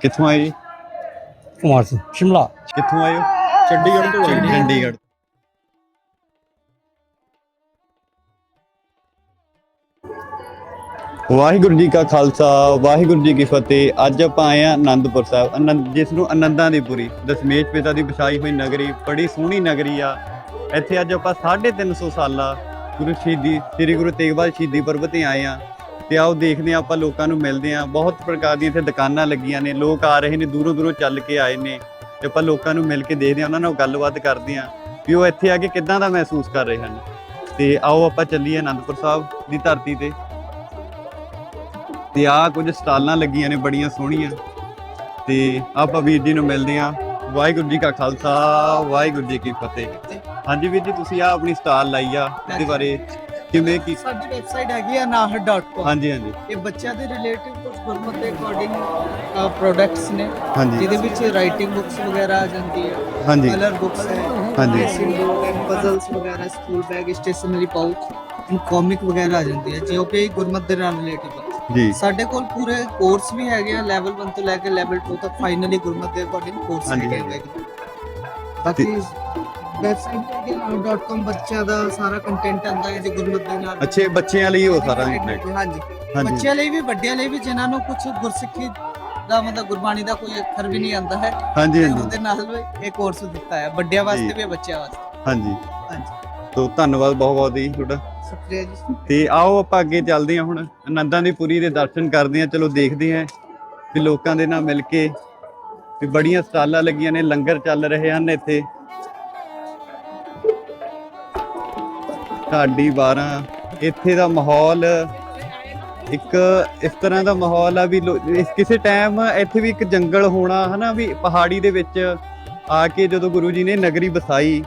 ਕਿੱਥੋਂ ਆਏ ਜੀ? ਕੁਮਾਰ ਸਿੰਘ ਸ਼ਿਮਲਾ। ਕਿੱਥੋਂ ਆਏ ਹੋ? ਚੰਡੀਗੜ੍ਹ ਤੋਂ ਆਏ। ਚੰਡੀਗੜ੍ਹ। ਵਾਹਿਗੁਰੂ ਜੀ ਕਾ ਖਾਲਸਾ ਵਾਹਿਗੁਰੂ ਜੀ ਕੀ ਫਤਿਹ। ਅੱਜ ਆਪਾਂ ਆਏ ਆ ਆਨੰਦਪੁਰ ਸਾਹਿਬ। ਆਨੰਦ ਜਿਸ ਨੂੰ ਆਨੰਦਾਂ ਦੀ ਪੁਰੀ ਦਸ਼ਮੇਸ਼ ਪਿਤਾ ਦੀ ਵਸਾਈ ਹੋਈ ਨਗਰੀ ਬੜੀ ਸੋਹਣੀ ਨਗਰੀ ਆ। ਇੱਥੇ ਅੱਜ ਆਪਾਂ 350 ਸਾਲਾ ਗੁਰੂ ਸ਼ਹੀਦੀ ਸ੍ਰੀ ਗੁਰੂ ਤੇਗ ਬਹਾਦਰ ਸ਼ਹੀਦੀ ਪਰਬ ਤੇ ਆਏ ਆ ਤੇ ਆਓ ਦੇਖਦੇ ਆ ਆਪਾਂ ਲੋਕਾਂ ਨੂੰ ਮਿਲਦੇ ਆ ਬਹੁਤ ਪ੍ਰਕਾਰ ਦੀਆਂ ਇੱਥੇ ਦੁਕਾਨਾਂ ਲੱਗੀਆਂ ਨੇ। ਲੋਕ ਆ ਰਹੇ ਨੇ ਦੂਰੋਂ ਦੂਰੋਂ ਚੱਲ ਕੇ ਆਏ ਨੇ। ਤੇ ਆਪਾਂ ਲੋਕਾਂ ਨੂੰ ਮਿਲ ਕੇ ਦੇਖਦੇ ਆ ਉਹਨਾਂ ਨਾਲ ਗੱਲਬਾਤ ਕਰਦੇ ਆ ਵੀ ਉਹ ਇੱਥੇ ਆ ਕੇ ਕਿੱਦਾਂ ਦਾ ਮਹਿਸੂਸ ਕਰ ਰਹੇ ਹਨ। ਤੇ ਆਓ ਆਪਾਂ ਚੱਲੀਏ ਅਨੰਦਪੁਰ ਸਾਹਿਬ ਦੀ ਧਰਤੀ ਤੇ। ਤੇ ਆ ਕੁਝ ਸਟਾਲਾਂ ਲੱਗੀਆਂ ਨੇ ਬੜੀਆਂ ਸੋਹਣੀਆਂ। ਤੇ ਆਪਾਂ ਵੀਰ ਜੀ ਨੂੰ ਮਿਲਦੇ ਆ ਵਾਹਿਗੁਰੂ ਜੀ ਕਾ ਖਾਲਸਾ ਵਾਹਿਗੁਰੂ ਜੀ ਕੀ ਫਤਿਹ। ਹਾਂਜੀ ਵੀਰ ਜੀ ਤੁਸੀਂ ਆ ਆਪਣੀ ਸਟਾਲ ਲਾਈ ਆ ਇਹਦੇ ਬਾਰੇ ਕਿਵੇਂ ਕੀ ਸਾਡੀ ਵੈਬਸਾਈਟ ਹੈਗੀ ਆ nahat.com ਹਾਂਜੀ ਹਾਂਜੀ। ਇਹ ਬੱਚਿਆਂ ਦੇ ਰਿਲੇਟਿਵ ਕੁਝ ਗੁਰਮਤ ਦੇ ਅਕੋਰਡਿੰਗ ਪ੍ਰੋਡਕਟਸ ਨੇ ਹਾਂਜੀ। ਜਿਹਦੇ ਵਿੱਚ ਰਾਈਟਿੰਗ ਬੁੱਕਸ ਵਗੈਰਾ ਆ ਜਾਂਦੀ ਹੈ ਹਾਂਜੀ। ਕਲਰ ਬੁੱਕਸ ਹੈ ਹਾਂਜੀ। ਪਜ਼ਲਸ ਵਗੈਰਾ school bag stationery pouch comic ਵਗੈਰਾ ਆ ਜਾਂਦੀ ਹੈ ਜੋ ਕਿ ਗੁਰਮਤ ਦੇ ਨਾਲ ਰਿਲੇਟਿਵ ਹੈ ਜੀ। ਸਾਡੇ ਕੋਲ ਪੂਰੇ ਕੋਰਸ ਵੀ ਹੈਗੇ ਆ ਲੈਵਲ 1 ਤੋਂ ਲੈ ਕੇ ਲੈਵਲ 2 ਤੱਕ ਫਾਈਨਲੀ ਗੁਰਮਤ ਦੇ ਅਕੋਰਡਿੰਗ ਕੋਰਸ ਹਾਂਜੀ, ਹੈਗੇ ਹਾਂਜੀ। ਹੈਗੇ ਬਾਕੀ ਵੈਬਸਾਈਟ ਬੱਚਿਆਂ ਦਾ ਸਾਰਾ ਕੰਟੈਂਟ ਆਉਂਦਾ ਹੈ ਜੀ ਗੁਰਮਤ ਦੇ ਨਾਲ। ਅੱਛੇ ਬੱਚਿਆਂ ਲਈ ਉਹ ਸਾਰਾ ਇੰਟਰਨੈਟ ਹਾਂਜੀ। ਹਾਂਜੀ। ਬੱਚਿਆਂ ਲਈ ਵੀ ਵੱਡਿਆਂ ਲਈ ਵੀ ਜਿਨ੍ਹਾਂ ਨੂੰ ਕੁਝ ਗੁਰਸਿੱਖੀ ਦਾ ਮਤਲਬ ਗੁਰਬਾਣੀ ਦਾ ਕੋਈ ਅੱਖਰ ਵੀ ਨਹੀਂ ਆਉਂਦਾ ਹੈ ਹਾਂਜੀ ਤੇ ਹਾਂਜੀ। ਉਹਦੇ ਨਾਲ ਵੀ ਇਹ ਕੋਰਸ ਦਿੱਤਾ ਹੈ। ਵੱਡਿਆਂ। ਵਾਸਤੇ ਵੀ ਬੱਚਿਆਂ ਵਾਸਤੇ। ਹਾਂਜੀ। ਹਾਂਜੀ। ਤੋ ਧੰਨਵਾਦ ਬਹੁਤ ਬਹੁਤ ਜੀ ਤੁਹਾਡਾ। ਸ਼ੁਕਰੀਆ ਜੀ। ਤੇ ਆਓ ਆਪਾਂ ਅੱਗੇ ਚੱਲਦੇ ਹਾਂ ਹੁਣ। ਆਨੰਦਾਂ ਦੀ ਪੁਰੀ ਦੇ ਦਰਸ਼ਨ ਕਰਦੇ ਹਾਂ ਚਲੋ ਦੇਖਦੇ ਹਾਂ। ਵੀ ਲੋਕਾਂ ਦੇ ਨਾਲ ਮਿਲ ਕੇ ਵੀ ਬੜੀਆਂ ਸਟਾਲਾਂ ਲੱਗੀਆਂ ਨੇ ਲੰਗਰ ਚੱਲ ਰਹੇ ਹਨ ਇੱਥੇ। ਢਾਡੀ 12 ਇੱਥੇ ਦਾ ਮਾਹੌਲ ਇੱਕ ਇਸ ਤਰ੍ਹਾਂ ਦਾ ਮਾਹੌਲ ਆ ਵੀ ਲੋ- ਇਸ ਕਿਸੇ ਟਾਈਮ ਇੱਥੇ ਵੀ ਇੱਕ ਜੰਗਲ ਹੋਣਾ, ਹਨਾ ਵੀ ਪਹਾੜੀ ਦੇ ਵਿੱਚ ਆ ਕੇ ਜਦੋਂ ਗੁਰੂ ਜੀ ਨੇ ਨਗਰੀ ਵਸਾਈ,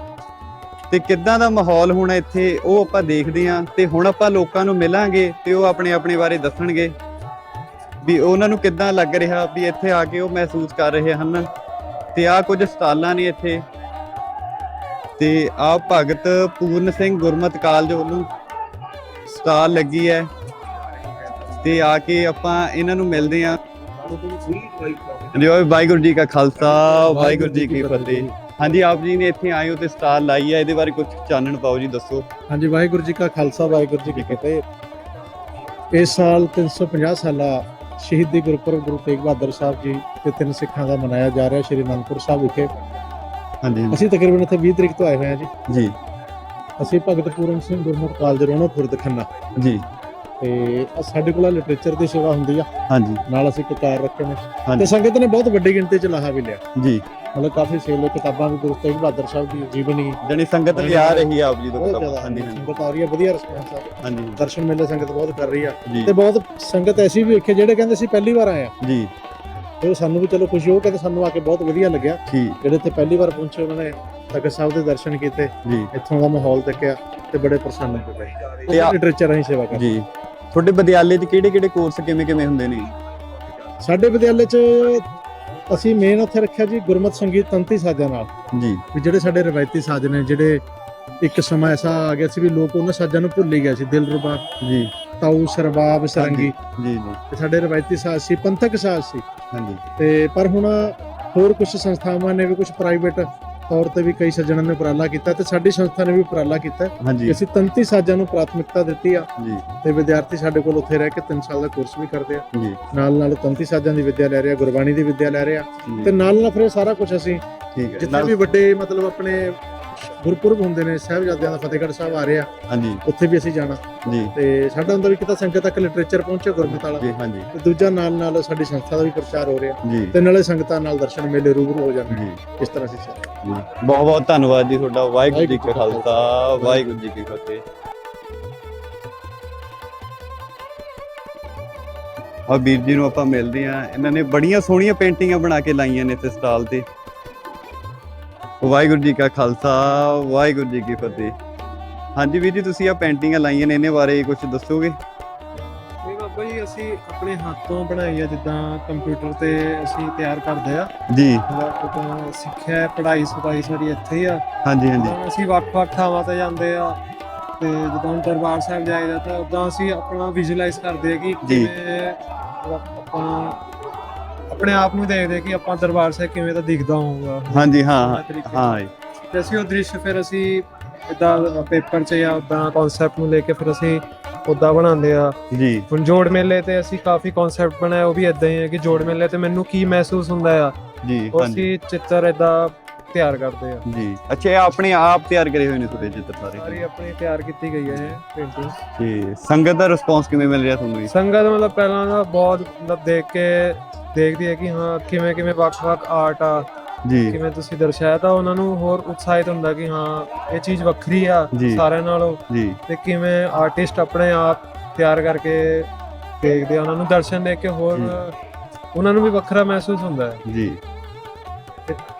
ਤੇ ਕਿੱਦਾਂ ਦਾ ਮਾਹੌਲ ਹੋਣਾ ਇੱਥੇ, ਉਹ ਆਪਾਂ ਦੇਖਦੇ ਆਂ ਤੇ ਹੁਣ ਆਪਾਂ ਲੋਕਾਂ ਨੂੰ ਮਿਲਾਂਗੇ ਤੇ ਉਹ ਆਪਣੇ ਆਪਣੇ ਬਾਰੇ ਦੱਸਣਗੇ ਵੀ ਉਹਨਾਂ ਨੂੰ ਕਿੱਦਾਂ ਲੱਗ ਰਿਹਾ, ਵੀ ਇੱਥੇ ਆ ਕੇ ਉਹ ਮਹਿਸੂਸ ਕਰ ਰਹੇ ਹਨ, ਤੇ ਆ ਕੁਝ ਸਟਾਲਾਂ ਨੇ ਇੱਥੇ। ਤੇ ਆ ਭਗਤ ਪੂਰਨ ਸਿੰਘ ਗੁਰਮਤ ਕਾਲਜ ਵੱਲੋਂ ਸਟਾਲ ਲੱਗੀ ਹੈ ਤੇ ਆ ਕੇ ਆਪਾਂ ਇਹਨਾਂ ਨੂੰ ਮਿਲਦੇ ਆਂ ਜੋ ਵਾਹਿਗੁਰੂ ਜੀ ਕਾ ਖਾਲਸਾ ਵਾਹਿਗੁਰੂ ਜੀ ਕੀ ਫਤਿਹ। ਹਾਂਜੀ ਆਪ ਜੀ ਨੇ ਇੱਥੇ ਆਏ ਹੋ ਤੇ ਸਟਾਲ ਲਾਈ ਹੈ ਇਹਦੇ ਬਾਰੇ ਕੁਝ ਚਾਨਣ ਪਾਓ ਜੀ ਦੱਸੋ। ਹਾਂਜੀ ਵਾਹਿਗੁਰੂ ਜੀ ਕਾ ਖਾਲਸਾ ਵਾਹਿਗੁਰੂ ਜੀ ਕੀ ਫਤਿਹ। ਇਸ ਸਾਲ 350 ਸਾਲਾ ਸ਼ਹੀਦੀ ਗੁਰਪੁਰਬ ਗੁਰੂ ਤੇਗ ਬਹਾਦਰ ਸਾਹਿਬ ਜੀ ਤੇ ਤਿੰਨ ਸਿੱਖਾਂ ਦਾ ਮਨਾਇਆ ਜਾ ਰਿਹਾ ਸ਼੍ਰੀ ਅਨੰਦਪੁਰ ਸਾਹਿਬ ਵਿਖੇ। ਹਾਂਜੀ ਅਸੀਂ ਤਕਰੀਬਨ ਇੱਥੇ 20 ਤਰੀਕ ਤੋਂ ਆਏ ਹੋਏ ਹਾਂ ਜੀ। ਜੀ। ਅਸੀਂ ਭਗਤ ਪੂਰਨ ਸਿੰਘ ਗੁਰਮਤਿ ਕਾਲਜ ਰੋਣੋ ਖੰਨਾ। ਜੀ। ਤੇ ਸਾਡੇ ਕੋਲ ਲਿਟਰੇਚਰ ਦੀ ਸੇਵਾ ਹੁੰਦੀ ਆ। ਹਾਂਜੀ। ਨਾਲ ਅਸੀਂ ਕਿਤਾਬ ਰੱਖੇ ਨੇ। ਤੇ ਸੰਗਤ ਨੇ ਬਹੁਤ ਵੱਡੀ ਗਿਣਤੀ ਚ ਲਾਹਾ ਵੀ ਲਿਆ। ਜੀ। ਮਤਲਬ ਕਾਫੀ ਸੇਲ ਕਿਤਾਬਾਂ ਵੀ ਗੁਰੂ ਤੇਗ ਬਹਾਦਰ ਸਾਹਿਬ ਦੀ ਜੀਵਨੀ। ਜਣੀ ਸੰਗਤ ਵੀ ਆ ਰਹੀ ਆ ਆਪ ਜੀ ਤੋਂ ਕਿਤਾਬ। ਹਾਂਜੀ ਸੰਗਤ ਆ ਰਹੀ ਹੈ ਵਧੀਆ ਰਿਸਪਾਂਸ ਆ। ਹਾਂਜੀ। ਦਰਸ਼ਨ ਮੇਲੇ ਸੰਗਤ ਬਹੁਤ ਕਰ ਰਹੀ ਆ। ਤੇ ਬਹੁਤ ਸੰਗਤ ਐਸੀ ਵੀ ਵੇਖੇ ਜਿਹੜੇ ਕਹਿੰਦੇ ਸੀ ਪਹਿਲੀ ਵਾਰ ਆਏ ਆ। ਜੀ। ਤੇ ਸਾਨੂੰ ਵੀ ਚਲੋ ਖੁਸ਼ੀ ਹੋ ਕਹਿੰਦੇ ਸਾਨੂੰ ਆ ਕੇ ਬਹੁਤ ਵਧੀਆ ਲੱਗਿਆ। ਠੀਕ ਜਿਹੜੇ ਇੱਥੇ ਪਹਿਲੀ ਵਾਰ ਪਹੁੰਚੇ ਉਹਨਾਂ ਨੇ ਤਖਤ ਸਾਹਿਬ ਦੇ ਦਰਸ਼ਨ ਕੀਤੇ। ਜੀ। ਇੱਥੋਂ ਦਾ ਮਾਹੌਲ ਦੇਖਿਆ ਤੇ ਬੜੇ ਪ੍ਰਸੰਨ ਹੋ ਗਏ ਤੇ ਲਿਟਰੇਚਰ ਅਸੀਂ ਸੇਵਾ ਕਰਦੇ। ਜੀ। ਤੁਹਾਡੇ ਵਿਦਿਆਲੇ 'ਚ ਕਿਹੜੇ ਕਿਹੜੇ ਕੋਰਸ ਕਿਵੇਂ ਕਿਵੇਂ ਹੁੰਦੇ ਨੇ? ਸਾਡੇ ਵਿਦਿਆਲੇ 'ਚ ਅਸੀਂ ਮੇਨ ਉੱਥੇ ਰੱਖਿਆ ਜੀ ਗੁਰਮਤ ਸੰਗੀਤ ਤੰਤੀ ਸਾਜ਼ਾਂ ਨਾਲ। ਜੀ। ਵੀ ਜਿਹੜੇ ਸਾਡੇ ਰਵਾਇਤੀ ਸਾਜ਼ ਨੇ ਜਿਹੜੇ ਇੱਕ ਸਮਾਂ ਐਸਾ ਆ ਗਿਆ ਸੀ ਵੀ ਲੋਕ ਉਹਨਾਂ ਸਾਜ਼ਾਂ ਨੂੰ ਭੁੱਲ ਹੀ ਗਏ ਸੀ ਦਿਲ ਰੁਬਾ ਜੀ। ਤਾਊ ਸਰਬਾਬ ਸਰੰਗੀ। ਜੀ ਜੀ। ਤੇ ਸਾਡੇ ਰਵਾਇਤੀ ਸਾਜ਼ ਸੀ ਪੰਥਕ ਸਾਜ਼ ਸੀ। ਹਾਂਜੀ। ਤੇ ਪਰ ਹੁਣ ਹੋਰ ਕੁਝ ਸੰਸਥਾਵਾਂ ਨੇ ਵੀ ਕੁਝ ਪ੍ਰਾਈਵੇਟ ਤੌਰ ਤੇ ਵੀ ਕਈ ਸੱਜਣਾਂ ਨੇ ਉਪਰਾਲਾ ਕੀਤਾ ਤੇ ਸਾਡੀ ਸੰਸਥਾ ਨੇ ਵੀ ਉਪਰਾਲਾ ਕੀਤਾ ਹਾਂਜੀ। ਅਸੀਂ ਤੰਤੀ ਸਾਜ਼ਾਂ ਨੂੰ ਪ੍ਰਾਥਮਿਕਤਾ ਦਿੱਤੀ ਆ ਜੀ। ਤੇ ਵਿਦਿਆਰਥੀ ਸਾਡੇ ਕੋਲ ਉੱਥੇ ਰਹਿ ਕੇ 3 ਸਾਲ ਦਾ ਕੋਰਸ ਵੀ ਕਰਦੇ ਆ। ਜੀ। ਨਾਲ ਨਾਲ ਤੰਤੀ ਸਾਜ਼ਾਂ ਦੀ ਵਿੱਦਿਆ ਲੈ ਰਹੇ ਆ ਗੁਰਬਾਣੀ ਦੀ ਵਿੱਦਿਆ ਲੈ ਰਹੇ ਆ ਤੇ ਨਾਲ ਨਾਲ ਫਿਰ ਸਾਰਾ ਕੁਝ ਅਸੀਂ ਠੀਕ ਹੈ। ਜਿੱਥੇ ਨਾਲ- ਵੀ ਵੱਡੇ ਮਤਲਬ ਆਪਣੇ ਗੁਰਪੁਰਬ ਹੁੰਦੇ ਨੇ ਸਾਹਿਬਜ਼ਾਦਿਆਂ ਦਾ ਫਤਿਹਗੜ੍ਹ ਸਾਹਿਬ ਆ ਰਹੇ ਹਾਂਜੀ। ਉੱਥੇ ਵੀ ਅਸੀਂ ਜਾਣਾ। ਜੀ। ਤੇ ਸਾਡਾ ਹੁੰਦਾ ਵੀ ਕਿਤਾ ਸੰਗਤ ਤੱਕ ਲਿਟਰੇਚਰ ਪਹੁੰਚੇ ਗੁਰਮਤਿ ਵਾਲਾ। ਜੀ ਹਾਂਜੀ। ਤੇ ਦੂਜਾ ਨਾਲ ਨਾਲ ਸਾਡੀ ਸੰਸਥਾ ਦਾ ਵੀ ਪ੍ਰਚਾਰ ਹੋ ਰਿਹਾ। ਤੇ ਨਾਲੇ ਸੰਗਤਾਂ ਨਾਲ ਦਰਸ਼ਨ ਮੇਲੇ ਰੂਬਰੂ ਹੋ ਜਾਂਦੇ ਜੀ। ਇਸ ਤਰ੍ਹਾਂ ਅਸੀਂ ਚੱਲ ਬਹੁਤ ਬਹੁਤ ਧੰਨਵਾਦ ਜੀ ਤੁਹਾਡਾ। ਵਾਹਿਗੁਰੂ ਜੀ ਕਾ ਖਾਲਸਾ ਵਾਹਿਗੁਰੂ ਜੀ ਕੀ ਫਤਿਹ। ਆ ਵੀਰ ਜੀ ਨੂੰ ਆਪਾਂ ਮਿਲਦੇ ਆ ਇਹਨਾਂ ਨੇ ਬੜੀਆਂ ਸੋਹਣੀਆਂ ਪੇਂਟਿੰਗਾਂ ਬਣਾ ਕੇ ਲਾਈਆਂ ਨੇ ਇੱਥੇ ਸਟਾਲ ਤੇ। ਵਾਹਿਗੁਰੂ ਜੀ ਕਾ ਖਾਲਸਾ ਵਾਹਿਗੁਰੂ ਜੀ ਕੀ ਫਤਿਹ। ਹਾਂਜੀ ਵੀਰ ਜੀ ਤੁਸੀਂ ਆ ਪੇਂਟਿੰਗਾਂ ਲਾਈਆਂ ਨੇ ਇਹਨਾਂ ਬਾਰੇ ਕੁਝ ਦੱਸੋਗੇ? ਇਹ ਬਾਬਾ ਜੀ ਅਸੀਂ ਆਪਣੇ ਹੱਥੋਂ ਬਣਾਈ ਆ ਜਿੱਦਾਂ ਕੰਪਿਊਟਰ ਤੇ ਅਸੀਂ ਤਿਆਰ ਕਰਦੇ ਆ। ਜੀ। ਸਿੱਖਿਆ ਪੜ੍ਹਾਈ ਸਫ਼ਾਈ ਸਾਡੀ ਇੱਥੇ ਹੀ ਆ। ਹਾਂਜੀ ਹਾਂਜੀ। ਅਸੀਂ ਵੱਖ-ਵੱਖ ਥਾਵਾਂ ਤੇ ਜਾਂਦੇ ਆ ਤੇ ਜਦੋਂ ਦਰਬਾਰ ਸਾਹਿਬ ਜਾਈਦਾ ਤਾਂ ਉਦਾਂ ਅਸੀਂ ਆਪਣਾ ਵਿਜ਼ੂਅਲਾਈਜ਼ ਕਰਦੇ ਆ ਕਿ ਜੀ। ਕਿਵੇਂ ਆਪਾਂ ਆਪਣੇ ਆਪ ਨੂੰ ਦੇਖਦੇ ਕਿ ਆਪਾਂ ਦਰਬਾਰ ਸਾਹਿਬ ਕਿਵੇਂ ਦਾ ਦਿਖਦਾ ਹੋਊਗਾ। ਹਾਂਜੀ ਹਾਂ ਹਾਂ, ਜੀ, ਤੇ ਅਸੀਂ ਉਹ ਦ੍ਰਿਸ਼ ਫਿਰ ਅਸੀਂ ਇਦਾਂ ਪੇਪਰ 'ਚ ਜਾਂ ਉਦਾਂ ਕਨਸੈਪਟ ਨੂੰ ਲੈ ਕੇ ਫਿਰ ਅਸੀਂ ਉਦਾਂ ਬਣਾਉਂਦੇ ਆ। ਜੀ। ਹੁਣ ਜੋੜ ਮੇਲੇ ਤੇ ਅਸੀਂ ਕਾਫੀ ਕਨਸੈਪਟ ਬਣਾਏ ਉਹ ਵੀ ਇਦਾਂ ਹੀ ਹੈ ਕਿ ਜੋੜ ਮੇਲੇ ਤੇ ਮੈਨੂੰ ਕੀ ਮਹਿਸੂਸ ਹੁੰਦਾ ਆ ਜੀ ਉਹ ਅਸੀਂ ਚਿੱਤਰ ਇਦਾਂ ਤਿਆਰ ਕਰਦੇ ਆ। ਜੀ। ਅੱਛਾ ਇਹ ਆਪਣੇ ਆਪ ਤਿਆਰ ਕਰੇ ਹੋਏ ਨੇ ਤੁਹਾਡੇ ਚਿੱਤਰ ਸਾਰੇ? ਸਾਰੀ ਆਪਣੀ ਤਿਆਰ ਕੀਤੀ ਗਈ ਹੈ ਇਹ ਪੇਂਟਿੰਗ ਤੇ ਸੰਗਤ ਦਾ ਰਿਸਪੌਂਸ ਕਿਵੇਂ ਮਿਲ ਰਿਹਾ ਤੁਹਾਨੂੰ ਜੀ? ਸੰਗਤ ਮਤਲਬ ਪਹਿਲਾਂ ਤਾਂ ਬਹੁਤ ਮਤਲਬ ਦੇਖ ਕੇ ਦੇਖਦੀ ਹੈ ਕਿ ਹਾਂ ਕਿਵੇਂ ਕਿਵੇਂ ਵੱਖ-ਵੱਖ ਆਰਟ ਆ। ਜੀ। ਕਿਵੇਂ ਤੁਸੀਂ ਦਰਸਾਇਆ ਤਾਂ ਉਹਨਾਂ ਨੂੰ ਹੋਰ ਉਤਸ਼ਾਹਿਤ ਹੁੰਦਾ ਕਿ ਹਾਂ ਇਹ ਚੀਜ਼ ਵੱਖਰੀ ਆ ਜੀ। ਸਾਰਿਆਂ ਨਾਲੋਂ। ਜੀ। ਤੇ ਕਿਵੇਂ ਆਰਟਿਸਟ ਆਪਣੇ ਆਪ ਤਿਆਰ ਕਰਕੇ ਦੇਖਦੇ ਆ ਉਹਨਾਂ ਨੂੰ ਦਰਸ਼ਨ ਦੇਖ ਕੇ ਹੋਰ ਜੀ। ਉਹਨਾਂ ਨੂੰ ਵੀ ਵੱਖਰਾ ਮਹਿਸੂਸ ਹੁੰਦਾ ਹੈ। ਜੀ।